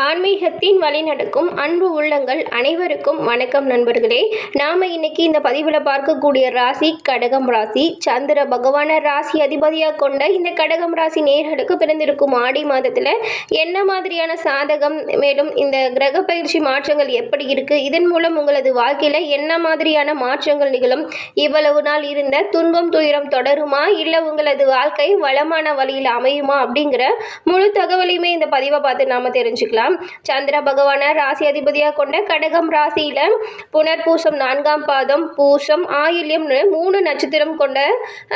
ஆன்மீகத்தின் வழி நடக்கும் அன்பு உள்ளங்கள் அனைவருக்கும் வணக்கம் நண்பர்களே. நாம் இன்னைக்கு இந்த பதிவில் பார்க்கக்கூடிய ராசி கடகம் ராசி. சந்திர பகவான ராசி அதிபதியாக கொண்ட இந்த கடகம் ராசி நேர்களுக்கு பிறந்திருக்கும் ஆடி மாதத்தில் என்ன மாதிரியான சாதகம் மேலும் இந்த கிரக பயிற்சி மாற்றங்கள் எப்படி இருக்குது இதன் மூலம் உங்களது வாழ்க்கையில் என்ன மாதிரியான மாற்றங்கள் நிகழும்? இவ்வளவு நாள் இருந்த துன்பம் துயரம் தொடருமா? இல்லை உங்களது வாழ்க்கை வளமான வழியில் அமையுமா? அப்படிங்கிற முழு தகவலையுமே இந்த பதிவை பார்த்து நாம் தெரிஞ்சுக்கலாம். சந்திர பகவானை ராசி அதிபதியாக கொண்ட கடகம் ராசியில் புனர்பூசம் நான்காம் பாதம் பூசம் ஆயில்யம் மூணு நட்சத்திரம் கொண்ட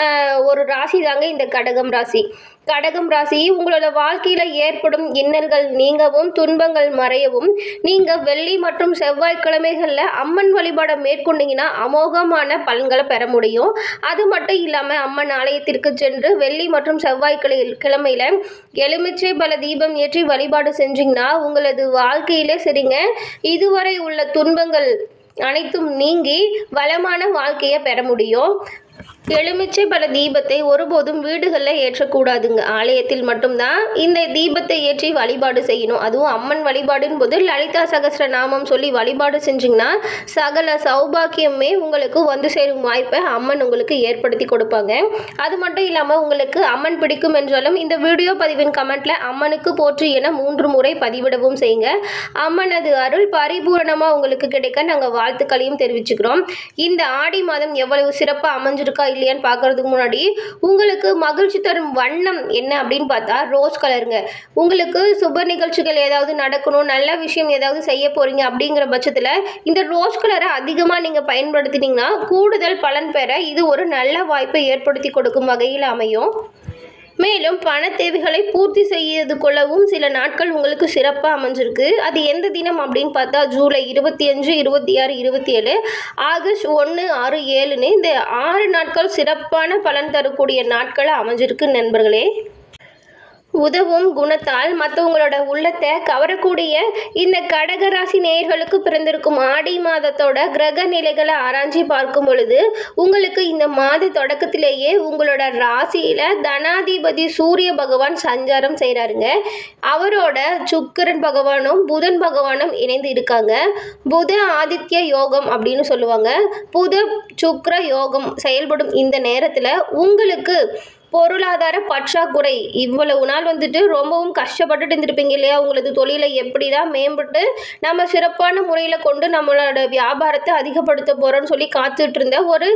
ஆஹ், ஒரு ராசி தாங்க இந்த கடகம் ராசி. கடகம் ராசி உங்களோட வாழ்க்கையில் ஏற்படும் இன்னல்கள் நீங்கவும் துன்பங்கள் மறையவும். நீங்கள் வெள்ளி மற்றும் செவ்வாய்க்கிழமைகளில் அம்மன் வழிபாடை மேற்கொண்டீங்கன்னா அமோகமான பலன்களை பெற முடியும். அது மட்டும் இல்லாமல் அம்மன் ஆலயத்திற்கு சென்று வெள்ளி மற்றும் செவ்வாய் கிளை கிழமையில் எலுமிச்சை பல தீபம் ஏற்றி வழிபாடு செஞ்சீங்கன்னா உங்களது வாழ்க்கையிலே சரிங்க. இதுவரை உள்ள துன்பங்கள் அனைத்தும் நீங்கி வளமான வாழ்க்கையை பெற முடியும். எலுமிச்சை பல தீபத்தை ஒருபோதும் வீடுகளில் ஏற்றக்கூடாதுங்க. ஆலயத்தில் மட்டும்தான் இந்த தீபத்தை ஏற்றி வழிபாடு செய்யணும். அதுவும் அம்மன் வழிபாடுன்னு போது லலிதா சகஸ்ர நாமம் சொல்லி வழிபாடு செஞ்சிங்கன்னா சகல சௌபாக்கியமே உங்களுக்கு வந்து சேரும் வாய்ப்பை அம்மன் உங்களுக்கு ஏற்படுத்தி கொடுப்பாங்க. அது மட்டும் இல்லாமல் உங்களுக்கு அம்மன் பிடிக்கும் என்றாலும் இந்த வீடியோ பதிவின் கமெண்ட்டில் அம்மனுக்கு போற்று என மூன்று முறை பதிவிடவும் செய்யுங்க. அம்மனது அருள் பரிபூரணமாக உங்களுக்கு கிடைக்க நாங்கள் வாழ்த்துக்களையும் தெரிவிச்சுக்கிறோம். இந்த ஆடி மாதம் எவ்வளவு சிறப்பாக அமைஞ்சிருக்கா இல்லையான்னு பார்க்கறதுக்கு முன்னாடி உங்களுக்கு மகிழ்ச்சி தரும் வண்ணம் என்ன அப்படின்னு பார்த்தா ரோஸ் கலருங்க உங்களுக்கு சுப நிகழ்ச்சிகள் ஏதாவது நடக்கணும் நல்ல விஷயம் ஏதாவது செய்ய போறீங்க அப்படிங்கிற பட்சத்தில் இந்த ரோஸ் கலரை அதிகமாக நீங்கள் பயன்படுத்தினீங்கன்னா கூடுதல் பலன் பெற இது ஒரு நல்ல வாய்ப்பை ஏற்படுத்தி கொடுக்கும் வகையில் அமையும். மேலும் பண தேவைகளை பூர்த்தி செய்து கொள்ளவும் சில நாட்கள் உங்களுக்கு சிறப்பாக அமைஞ்சிருக்கு. அது எந்த தினம் அப்படின்னு பார்த்தா ஜூலை இருபத்தி அஞ்சு இருபத்தி ஆறு இருபத்தி ஏழு ஆகஸ்ட் ஒன்று ஆறு ஏழுன்னு இந்த ஆறு நாட்கள் சிறப்பான பலன் தரக்கூடிய நாட்களை அமைஞ்சிருக்கு நண்பர்களே. உதவும் குணத்தால் மற்றவங்களோட உள்ளத்தை கவரக்கூடிய இந்த கடகராசி நேயர்களுக்கு பிறந்திருக்கும் ஆடி மாதத்தோட கிரக நிலைகளை ஆராய்ச்சி பார்க்கும் பொழுது உங்களுக்கு இந்த மாத தொடக்கத்திலேயே உங்களோட ராசியில தனாதிபதி சூரிய பகவான் சஞ்சாரம் செய்கிறாருங்க அவரோட சுக்கரன் பகவானும் புதன் பகவானும் இணைந்து இருக்காங்க. புத ஆதித்ய யோகம் அப்படின்னு சொல்லுவாங்க. புத சுக்கர யோகம் செயல்படும் இந்த நேரத்தில் உங்களுக்கு பொருளாதார பற்றாக்குறை. இவ்வளவு நாள் வந்துட்டு ரொம்பவும் கஷ்டப்பட்டுட்டு இருந்திருப்பீங்க இல்லையா? உங்களது தொழிலை எப்படி தான் மேம்பட்டு நம்ம சிறப்பான முறையில் கொண்டு நம்மளோட வியாபாரத்தை அதிகப்படுத்த போகிறோம்னு சொல்லி காத்துட்டு இருந்த ஒரு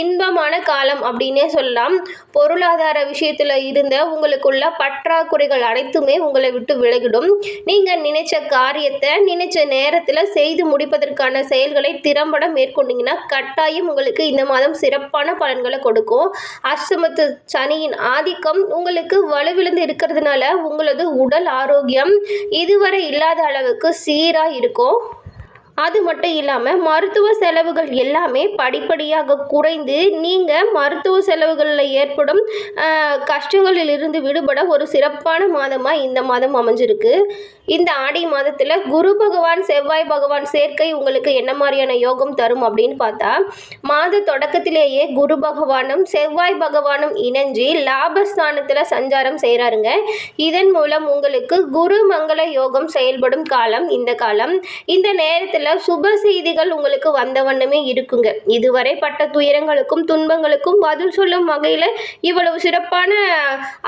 இன்பமான காலம் அப்படின்னே சொல்லலாம். பொருளாதார விஷயத்தில் இருந்த உங்களுக்குள்ள பற்றாக்குறைகள் அனைத்துமே உங்களை விட்டு விலகிடும். நீங்கள் நினைச்ச காரியத்தை நினைச்ச நேரத்தில் செய்து முடிப்பதற்கான செயல்களை திறம்பட மேற்கொண்டீங்கன்னா கட்டாயம் உங்களுக்கு இந்த மாதம் சிறப்பான பலன்களை கொடுக்கும். அஸ்தமத்து சனியின் ஆதிக்கம் உங்களுக்கு வலுவிழுந்து இருக்கிறதுனால உங்களது உடல் ஆரோக்கியம் இதுவரை இல்லாத அளவுக்கு சீராக இருக்கும். அது மட்டும் இல்லாமல் மருத்துவ செலவுகள் எல்லாமே படிப்படியாக குறைந்து நீங்கள் மருத்துவ செலவுகளில் ஏற்படும் கஷ்டங்களில் இருந்து விடுபட ஒரு சிறப்பான மாதமாக இந்த மாதம் அமைஞ்சிருக்கு. இந்த ஆடி மாதத்தில் குரு பகவான் செவ்வாய் பகவான் சேர்க்கை உங்களுக்கு என்ன மாதிரியான யோகம் தரும் அப்படின்னு பார்த்தா மாத தொடக்கத்திலேயே குரு பகவானும் செவ்வாய் பகவானும் இணைஞ்சு லாபஸ்தானத்தில் சஞ்சாரம் செய்கிறாருங்க இதன் மூலம் உங்களுக்கு குரு மங்கள யோகம் செயல்படும் காலம் இந்த காலம். இந்த நேரத்தில் சுப செய்திகள் உங்களுக்கு வந்த வண்ணமே இருக்குங்க. இதுவரை பட்ட துயரங்களுக்கும் துன்பங்களுக்கும் பதில் சொல்லும் வகையில் இவ்வளவு சிறப்பான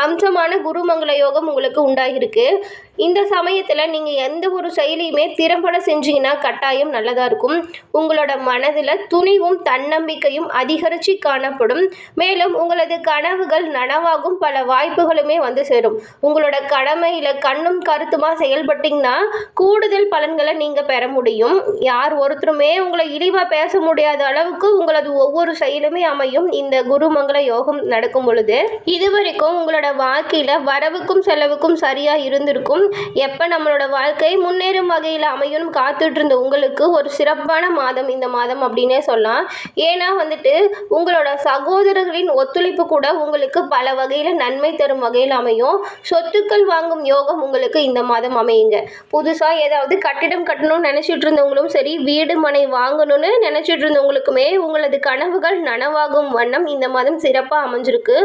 அம்சமான குருமங்கள யோகம் உங்களுக்கு உண்டாகிருக்கு இந்த சமயத்தில் நீங்கள் எந்த ஒரு செயலையுமே திறம்பட செஞ்சீங்கன்னா கட்டாயம் நல்லதாக இருக்கும். உங்களோட மனதில் துணிவும் தன்னம்பிக்கையும் அதிகரித்து காணப்படும். மேலும் உங்களது கனவுகள் நனவாகும். பல வாய்ப்புகளுமே வந்து சேரும். உங்களோட கடமையில் கண்ணும் கருத்துமாக செயல்பட்டீங்கன்னா கூடுதல் பலன்களை நீங்கள் பெற முடியும். யார் ஒருத்தருமே உங்களை இழிவாக பேச முடியாத அளவுக்கு உங்களது ஒவ்வொரு செயலுமே அமையும். இந்த குருமங்கள யோகம் நடக்கும் பொழுது. இதுவரைக்கும் உங்களோட வாழ்க்கையில் வரவுக்கும் செலவுக்கும் சரியாக இருந்திருக்கும். எப்போ நம்மளோட வாழ்க்கை முன்னேறும் வகையில் அமையும் காத்துட்டு இருந்த உங்களுக்கு ஒரு சிறப்பான மாதம் இந்த மாதம் அப்படின்னே சொல்லலாம். ஏன்னா வந்துட்டு உங்களோட சகோதரர்களின் ஒத்துழைப்பு கூட உங்களுக்கு பல வகையில் நன்மை தரும் வகையில் அமையும். சொத்துக்கள் வாங்கும் யோகம் உங்களுக்கு இந்த மாதம் அமையுங்க. புதுசாக ஏதாவது கட்டிடம் கட்டணும்னு நினச்சிட்டு இருந்தவங்களும் சரி வீடு மனை வாங்கணும்னு நினச்சிட்டு இருந்தவங்களுக்குமே உங்களது கனவுகள் நனவாகும் வண்ணம் இந்த மாதம் சிறப்பாக அமைஞ்சிருக்கு.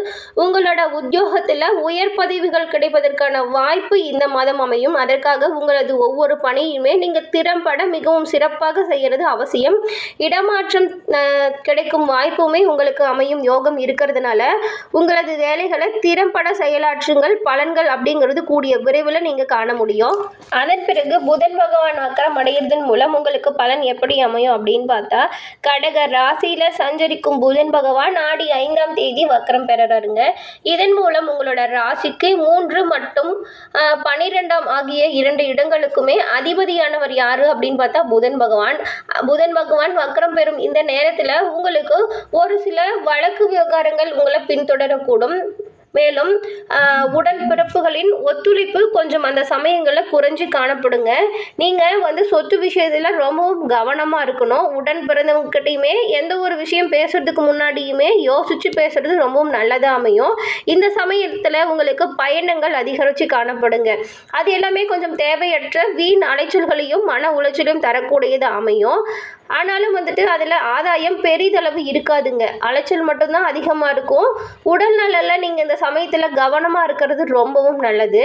உங்களோட உத்தியோகத்தில் உயர் பதவிகள் கிடைப்பதற்கான வாய்ப்பு இந்த மாதம் மாதம் அமையும். அதற்காக உங்களது ஒவ்வொரு பணியுமே நீங்கள் திறம்பட மிகவும் சிறப்பாக செய்கிறது அவசியம். இடமாற்றம் கிடைக்கும் வாய்ப்புமே உங்களுக்கு அமையும் யோகம் இருக்கிறதுனால உங்களது வேலைகளை திறம்பட செயலாற்றுங்கள். பலன்கள் அப்படிங்கிறது கூடிய விரைவில் நீங்கள் காண முடியும். அதன் பிறகு புதன் பகவான் வக்கரம் அடைகிறதன் மூலம் உங்களுக்கு பலன் எப்படி அமையும் அப்படின்னு பார்த்தா கடக ராசியில் சஞ்சரிக்கும் புதன் பகவான் ஆடி ஐந்தாம் தேதி வக்கரம் பெறறாருங்க. இதன் மூலம் உங்களோட ராசிக்கு மூன்று மற்றும் பனிரெண்டு பன்னிரெண்டாம் ஆகிய இரண்டு இடங்களுக்குமே அதிபதியானவர் யாரு அப்படின்னு பார்த்தா புதன் பகவான். அஹ், புதன் பகவான் வக்கரம் பெறும் இந்த நேரத்தில் உங்களுக்கு ஒரு சில வழக்கு விவகாரங்கள் உங்களை பின்தொடரக்கூடும். மேலும் உடன்பிறப்புகளின் ஒத்துழைப்பு கொஞ்சம் அந்த சமயங்களில் குறைஞ்சி காணப்படுங்க. நீங்கள் வந்து சொத்து விஷயத்தில் ரொம்பவும் கவனமாக இருக்கணும். உடன் பிறந்தவங்ககிட்டையுமே எந்த ஒரு விஷயம் பேசுறதுக்கு முன்னாடியுமே யோசித்து பேசுறது ரொம்பவும் நல்லதாக அமையும். இந்த சமயத்தில் உங்களுக்கு பயணங்கள் அதிகரித்து காணப்படுங்க. அது எல்லாமே கொஞ்சம் தேவையற்ற வீண் அலைச்சல்களையும் மன உளைச்சலையும் தரக்கூடியது அமையும். ஆனாலும் வந்துட்டு அதில் ஆதாயம் பெரிதளவு இருக்காதுங்க. அலைச்சல் மட்டும்தான் அதிகமாக இருக்கும். உடல் நலனில் நீங்கள் இந்த சமயத்தில் கவனமாக இருக்கிறது ரொம்பவும் நல்லது.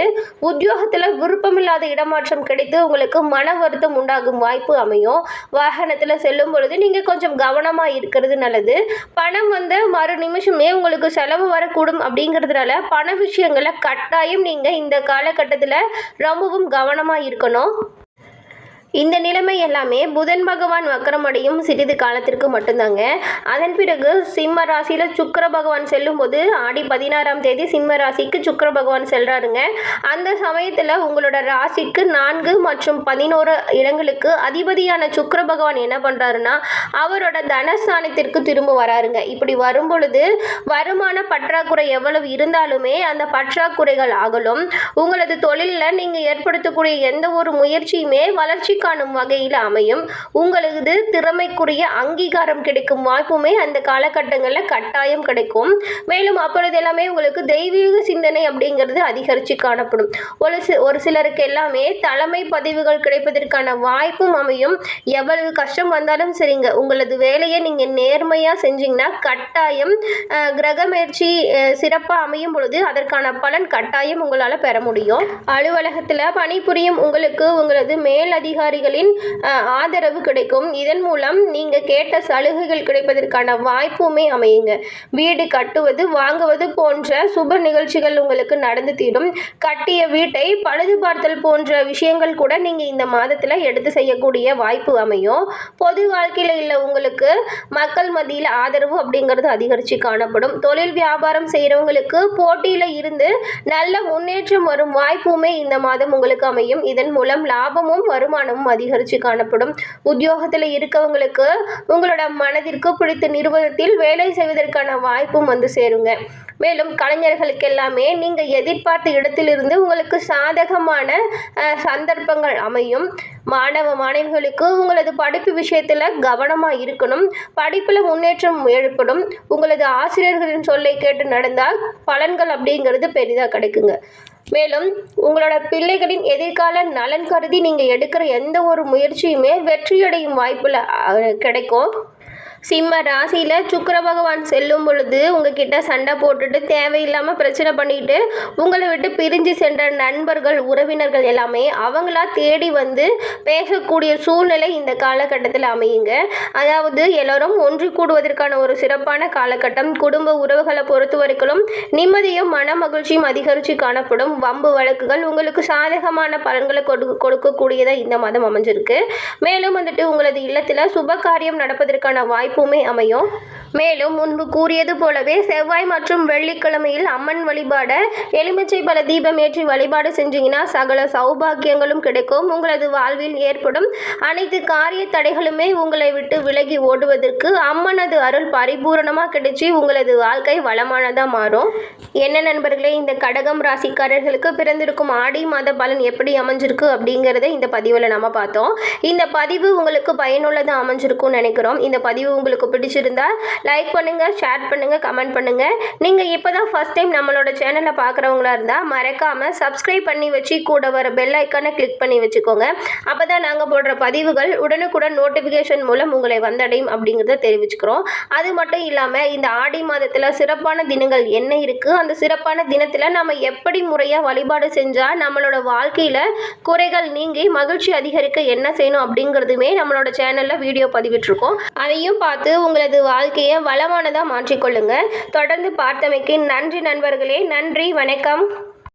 உத்தியோகத்தில் விருப்பமில்லாத இடமாற்றம் கிடைத்து உங்களுக்கு மன வருத்தம் உண்டாகும் வாய்ப்பு அமையும். வாகனத்தில் செல்லும் பொழுது நீங்கள் கொஞ்சம் கவனமாக இருக்கிறது நல்லது. பணம் வந்து மறு நிமிஷமே உங்களுக்கு செலவு வரக்கூடும் அப்படிங்கிறதுனால பண விஷயங்களை கட்டாயம் நீங்கள் இந்த காலகட்டத்தில் ரொம்பவும் கவனமாக இருக்கணும். இந்த நிலைமை எல்லாமே புதன் பகவான் வக்கரமடையும் சிறிது காலத்திற்கு மட்டும்தாங்க. அதன் பிறகு சிம்ம ராசியில் சுக்கர பகவான் செல்லும் போது ஆடி பதினாறாம் தேதி சிம்ம ராசிக்கு சுக்கர பகவான் செல்றாருங்க. அந்த சமயத்தில் உங்களோட ராசிக்கு நான்கு மற்றும் பதினோரு இடங்களுக்கு அதிபதியான சுக்கர பகவான் என்ன பண்ணுறாருன்னா அவரோட தனஸ்தானத்திற்கு திரும்ப வராருங்க. இப்படி வரும் பொழுது வருமான பற்றாக்குறை எவ்வளவு இருந்தாலுமே அந்த பற்றாக்குறைகள் அகலும். உங்களது தொழிலில் நீங்கள் ஏற்படுத்தக்கூடிய எந்த ஒரு முயற்சியுமே வளர்ச்சி காணும் வகையில் அமையும். உங்களது திறமைக்குரிய அங்கீகாரம் கிடைக்கும் வாய்ப்புமே அந்த காலகட்டங்களில் கட்டாயம் கிடைக்கும். மேலும் அப்பொழுது எல்லாமே உங்களுக்கு தெய்வீக சிந்தனை அப்படிங்கிறது அதிகரித்து காணப்படும். ஒரு சி ஒரு சிலருக்கு எல்லாமே தலைமை பதவிகள் கிடைப்பதற்கான வாய்ப்பும் அமையும். எவ்வளவு கஷ்டம் வந்தாலும் சரிங்க. உங்களது வேலையை நீங்கள் நேர்மையாக செஞ்சீங்கன்னா கட்டாயம் கிரக முயற்சி சிறப்பாக அமையும் பொழுது அதற்கான பலன் கட்டாயம் உங்களால் பெற முடியும். அலுவலகத்தில் பணிபுரியும் உங்களுக்கு உங்களது மேல் அதிகாரிகளின் ஆதரவு கிடைக்கும். இதன் மூலம் நீங்கள் கேட்ட சலுகைகள் கிடைப்பதற்கான வாய்ப்புமே அமையுங்க. வீடு கட்டுவது வாங்குவது போன்ற சுப நிகழ்ச்சிகள் உங்களுக்கு நடந்து தீரும். கட்டிய வீட்டை பழுது பார்த்தல் போன்ற விஷயங்கள் கூட நீங்கள் இந்த மாதத்தில் எடுத்து செய்யக்கூடிய வாய்ப்பு அமையும். பொது வாழ்க்கையில் இல்லை உங்களுக்கு மக்கள் மத்தியில் ஆதரவு அப்படிங்கிறது அதிகரித்து காணப்படும். தொழில் வியாபாரம் செய்கிறவங்களுக்கு போட்டியில் இருந்து நல்ல முன்னேற்றம் வரும் வாய்ப்புமே இந்த மாதம் உங்களுக்கு அமையும். இதன் மூலம் லாபமும் வருமானமும் அதிகரித்து காணப்படும். உத்தியோகத்தில் இருக்கவங்களுக்கு உங்களோட மனதிற்கு பிடித்த நிறுவனத்தில் வேலை செய்வதற்கான வாய்ப்பும் வந்து சேருங்க. மேலும் கலைஞர்களுக்கு எல்லாமே நீங்கள் எதிர்பார்த்த இடத்திலிருந்து உங்களுக்கு சாதகமான சந்தர்ப்பங்கள் அமையும். மாணவ மாணவிகளுக்கு உங்களது படிப்பு விஷயத்தில் கவனமாக இருக்கணும். படிப்பில் முன்னேற்றம் ஏற்படும். உங்களது ஆசிரியர்களின் சொல்லை கேட்டு நடந்தால் பலன்கள் அப்படிங்கிறது பெரிதாக கிடைக்குங்க. மேலும் உங்களோட பிள்ளைகளின் எதிர்கால நலன் கருதி நீங்கள் எடுக்கிற எந்த ஒரு முயற்சியுமே வெற்றியடையும் வாய்ப்பில் கிடைக்கும். சிம்ம ராசியில் சுக்கர பகவான் செல்லும் பொழுது உங்ககிட்ட சண்டை போட்டுட்டு தேவையில்லாமல் பிரச்சனை பண்ணிட்டு உங்களை விட்டு பிரிஞ்சு சென்ற நண்பர்கள் உறவினர்கள் எல்லாமே அவங்களா தேடி வந்து பேசக்கூடிய சூழ்நிலை இந்த காலகட்டத்தில் அமையுங்க. அதாவது எல்லோரும் ஒன்று கூடுவதற்கான ஒரு சிறப்பான காலகட்டம். குடும்ப உறவுகளை பொறுத்த வரைக்கும் நிம்மதியும் மன மகிழ்ச்சியும் அதிகரித்து காணப்படும். வம்பு வழக்குகள் உங்களுக்கு சாதகமான பலன்களை கொடு கொடுக்கக்கூடியதாக இந்த மாதம் அமைஞ்சிருக்கு. மேலும் வந்துட்டு உங்களது இல்லத்தில் சுப காரியம் நடப்பதற்கான வாய்ப்பு வாய்ப்புமே அமையும். மேலும் முன்பு கூறியது போலவே செவ்வாய் மற்றும் வெள்ளிக்கிழமையில் அம்மன் வழிபாட எலுமிச்சை பல தீபம் ஏற்றி வழிபாடு செஞ்சீங்கன்னா சகல சௌபாக்கியங்களும் கிடைக்கும். உங்களது வாழ்வில் ஏற்படும் அனைத்து காரிய தடைகளுமே உங்களை விட்டு விலகி ஓடுவதற்கு அம்மனது அருள் பரிபூரணமாக கிடைச்சி உங்களது வாழ்க்கை வளமானதாக மாறும். என்ன நண்பர்களே இந்த கடகம் ராசிக்காரர்களுக்கு பிறந்திருக்கும் ஆடி மாத பலன் எப்படி அமைஞ்சிருக்கு அப்படிங்கிறத இந்த பதிவில் நம்ம பார்த்தோம். இந்த பதிவு உங்களுக்கு பயனுள்ளதாக அமைஞ்சிருக்கும்னு நினைக்கிறோம். இந்த பதிவு உங்களுக்கு பிடிச்சிருந்தா லைக் பண்ணுங்கள் ஷேர் பண்ணுங்கள் கமெண்ட் பண்ணுங்கள் நீங்கள் இப்போ தான் ஃபஸ்ட் டைம் நம்மளோட சேனலை பார்க்குறவங்களா இருந்தால் மறக்காமல் சப்ஸ்கிரைப் பண்ணி வச்சு கூட வர பெல் ஐக்கானை கிளிக் பண்ணி வச்சுக்கோங்க. அப்போ தான் நாங்கள் போடுற பதிவுகள் உடனுக்குடன் நோட்டிஃபிகேஷன் மூலம் உங்களை வந்தடையும் அப்படிங்கிறத தெரிவிச்சுக்கிறோம். அது மட்டும் இல்லாமல் இந்த ஆடி மாதத்தில் சிறப்பான தினங்கள் என்ன இருக்குது அந்த சிறப்பான தினத்தில் நம்ம எப்படி முறையாக வழிபாடு செஞ்சால் நம்மளோட வாழ்க்கையில் குறைகள் நீங்கி மகிழ்ச்சி அதிகரிக்க என்ன செய்யணும் அப்படிங்கிறதுமே நம்மளோட சேனலில் வீடியோ பதிவிட்டிருக்கோம். அதையும் பார்த்து உங்களது வாழ்க்கையை வளமானதாக மாற்றிக்கொள்ளுங்கள். தொடர்ந்து பார்த்தமைக்கு நன்றி நண்பர்களே நன்றி வணக்கம்.